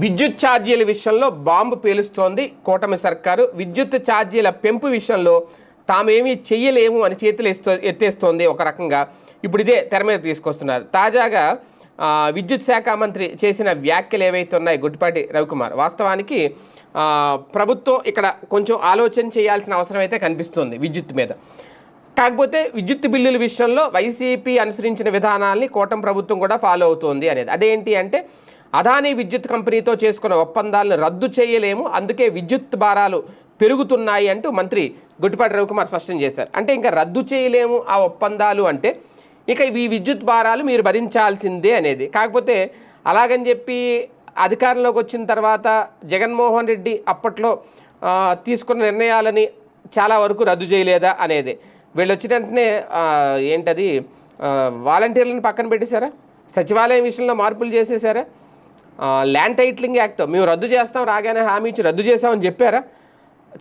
విద్యుత్ ఛార్జీల విషయంలో బాంబు పేలుస్తోంది. కూటమి సర్కారు విద్యుత్ ఛార్జీల పెంపు విషయంలో తామేమీ చెయ్యలేము అని చేతులు ఎత్తేస్తోంది ఒక రకంగా. ఇప్పుడు ఇదే తెర మీద తీసుకొస్తున్నారు. తాజాగా విద్యుత్ శాఖ మంత్రి చేసిన వ్యాఖ్యలు ఏవైతే ఉన్నాయి గుట్టిపాటి రవికుమార్ వాస్తవానికి ప్రభుత్వం ఇక్కడ కొంచెం ఆలోచన చేయాల్సిన అవసరం అయితే కనిపిస్తుంది విద్యుత్ మీద. కాకపోతే విద్యుత్ బిల్లుల విషయంలో వైసీపీ అనుసరించిన విధానాల్ని కోటం ప్రభుత్వం కూడా ఫాలో అవుతోంది అనేది. అదేంటి అంటే అదానీ విద్యుత్ కంపెనీతో చేసుకున్న ఒప్పందాలను రద్దు చేయలేము అందుకే విద్యుత్ భారాలు పెరుగుతున్నాయి అంటూ మంత్రి గుట్టిపాటి రవికుమార్ స్పష్టం చేశారు. అంటే ఇంకా రద్దు చేయలేము ఆ ఒప్పందాలు అంటే ఇక ఈ విద్యుత్ భారాలు మీరు భరించాల్సిందే అనేది. కాకపోతే అలాగని చెప్పి అధికారంలోకి వచ్చిన తర్వాత జగన్మోహన్ రెడ్డి అప్పట్లో తీసుకున్న నిర్ణయాలని చాలా వరకు రద్దు చేయలేదా అనేది. వీళ్ళు వచ్చిన వెంటనే ఏంటది వాలంటీర్లను పక్కన పెట్టేశారా? సచివాలయం విషయంలో మార్పులు చేసేసారా ల్యాండ్ టైట్లింగ్ యాక్ట్ మేము రద్దు చేస్తాం రాగానే హామీ ఇచ్చి రద్దు చేసామని చెప్పారా?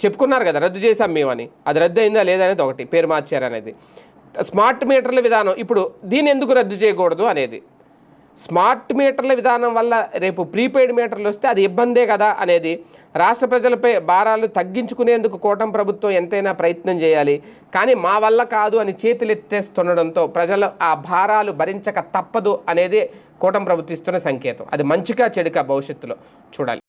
చెప్పుకున్నారు కదా రద్దు చేసాం మేమని. అది రద్దు అయిందా లేదా అనేది ఒకటి పేరు మార్చారనేది. స్మార్ట్ మీటర్ల విధానం ఇప్పుడు దీన్ని ఎందుకు రద్దు చేయకూడదు అనేది. స్మార్ట్ మీటర్ల విధానం వల్ల రేపు ప్రీపెయిడ్ మీటర్లు వస్తే అది ఇబ్బందే కదా అనేది రాష్ట్ర ప్రజలపై భారాలు తగ్గించుకునేందుకు కూటమి ప్రభుత్వం ఎంతైనా ప్రయత్నం చేయాలి. కానీ మా వల్ల కాదు అని చేతులెత్తేస్తుండడంతో ప్రజలు ఆ భారాలు భరించక తప్పదు అనేది కూటమి ప్రభుత్వం ఇస్తున్న సంకేతం. అది మంచిగా చెడుక భవిష్యత్తులో? చూడాలి.